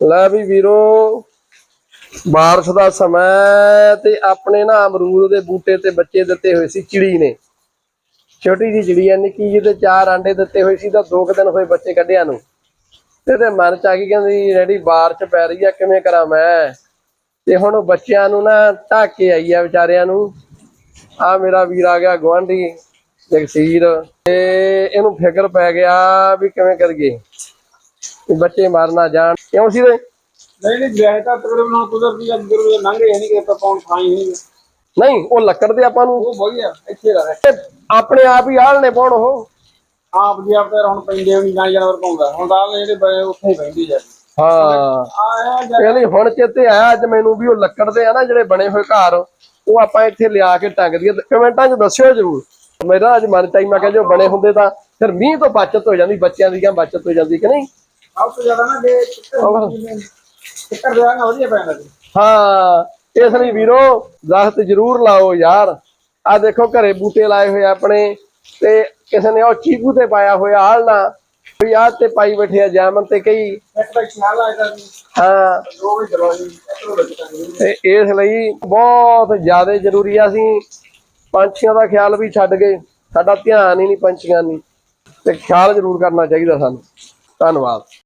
ਲੈ ਵੀ ਵੀਰੋ, ਬਾਰਿਸ਼ ਦਾ ਸਮਾਂ ਤੇ ਆਪਣੇ ਨਾ ਅਮਰੂਦ ਦੇ ਬੂਟੇ ਤੇ ਬੱਚੇ ਦਿੱਤੇ ਹੋਏ ਸੀ ਚਿੜੀ ਨੇ। ਛੋਟੀ ਜੀ ਚਿੜੀ ਆ, ਨਿੱਕੀ ਜਿਹੀ ਚਾਰ ਆਂਡੇ ਦਿੱਤੇ ਹੋਏ ਸੀ ਤਾਂ ਦੋ ਕੁ ਦਿਨ ਹੋਏ ਬੱਚੇ ਕੱਢਿਆ ਨੂੰ। ਤੇ ਤੇ ਮਨ ਚ ਆ ਗਈ ਕਹਿੰਦੀ ਰੈਡੀ ਬਾਰਿਸ਼ ਪੈ ਰਹੀ ਆ, ਕਿਵੇਂ ਕਰਾਂ ਮੈਂ? ਤੇ ਹੁਣ ਉਹ ਬੱਚਿਆਂ ਨੂੰ ਨਾ ਢੱਕ ਕੇ ਆਈ ਆ ਵਿਚਾਰਿਆਂ ਨੂੰ। ਆ ਮੇਰਾ ਵੀਰ ਆ ਗਿਆ ਗਵਾਂਢੀ ਜਗਸੀਰ। ਤੇ ਇਹਨੂੰ ਫਿਕਰ ਪੈ ਗਿਆ ਵੀ ਕਿਵੇਂ ਕਰੀਏ। ਵੀ ਬੱਚੇ ਮਰ ਨਾ ਜਾਣ। ਕਿਉਂ ਸੀ ਤੇ ਨਹੀਂ ਨਹੀਂ ਵਿਆਹ ਤਾਂ ਤਕਰੀਬਨ ਕੁਦਰਤੀ ਅੰਦਰ ਲੰਘੇ ਨਹੀਂ ਕਿ ਪਾਉਣ ਖਾਈ ਨਹੀਂ। ਨਹੀਂ ਉਹ ਲੱਕੜ ਦੇ ਆਪਾਂ ਨੂੰ। ਉਹ ਵਧੀਆ ਇੱਥੇ ਰਹੇ। ਤੇ ਆਪਣੇ ਆਪ ਹੀ ਆਲ ਨੇ ਪਾਉਣ ਉਹ। ਆਪ ਜੀ ਆਪ ਤੇ ਹੁਣ ਪੈਂਦੇ ਵੀ ਨਾ ਜਾਨਵਰ ਪਾਉਂਦਾ। ਹੁਣ ਤਾਂ ਜਿਹੜੇ ਉੱਥੇ ਹੀ ਬੈਠੀ ਜਾਂਦੀ ਹਾਂ। ਇਹ ਲਈ ਹੁਣ ਚੇਤੇ ਆਇਆ ਅੱਜ ਮੈਨੂੰ ਵੀ ਉਹ ਲੱਕੜ ਦੇ ਆ ਨਾ ਜਿਹੜੇ ਬਣੇ ਹੋਏ ਘਰ। ਉਹ ਆਪਾਂ ਇੱਥੇ ਲਿਆ ਕੇ ਟੰਗ ਦਈਏ। ਤੇ ਕਮੈਂਟਾਂ 'ਚ ਦੱਸਿਓ ਜਰੂਰ। ਮੇਰਾ ਅੱਜ ਮਨ ਚਾਈ ਮੈਂ ਕਿਹਾ ਜੋ ਬਣੇ ਹੁੰਦੇ ਤਾਂ ਫਿਰ ਮੀਂਹ ਤੋਂ ਬਚਤ ਹੋ ਜਾਂਦੀ ਬੱਚਿਆਂ ਦੀ ਜਾਂ ਬਚਤ ਹੋ ਜਾਂਦੀ ਕਿ ਨਹੀਂ? ਆਪ ਤੋਂ ਜ਼ਿਆਦਾ ਨਾ ਜੇ ਚੱਕਰ ਦੇ ਨਾ ਵਧੀਆ ਪੈਂਦਾ ਸੀ ਹਾਂ ਇਸ ਲਈ ਵੀਰੋ ਦਰਖਤ ਜ਼ਰੂਰ ਲਾਓ ਯਾਰ। ਆ ਦੇਖੋ ਘਰੇ ਬੂਟੇ ਲਾਏ ਹੋਏ ਆ ਆਪਣੇ ਤੇ ਕਿਸੇ ਨੇ ਉਹ ਚੀਕੂ ਤੇ ਪਾਇਆ ਹੋਇਆ ਆਲਣਾ ਕੋਈ ਆਹ ਤੇ ਪਾਈ ਬੈਠੇ ਆ ਜਾਮਨ ਤੇ ਕਈ। ਤਾਂ ਹਾਂ। ਇਸ ਲਈ ਬਹੁਤ ਜ਼ਿਆਦਾ ਜ਼ਰੂਰੀ ਆ ਅਸੀਂ ਪੰਛੀਆਂ ਦਾ ਖਿਆਲ ਵੀ ਛੱਡ ਗਏ ਸਾਡਾ ਧਿਆਨ ਹੀ ਨਹੀਂ ਪੰਛੀਆਂ ਨਹੀਂ ਤੇ ਖਿਆਲ ਜ਼ਰੂਰ ਕਰਨਾ ਚਾਹੀਦਾ ਸਾਨੂੰ। ਧੰਨਵਾਦ।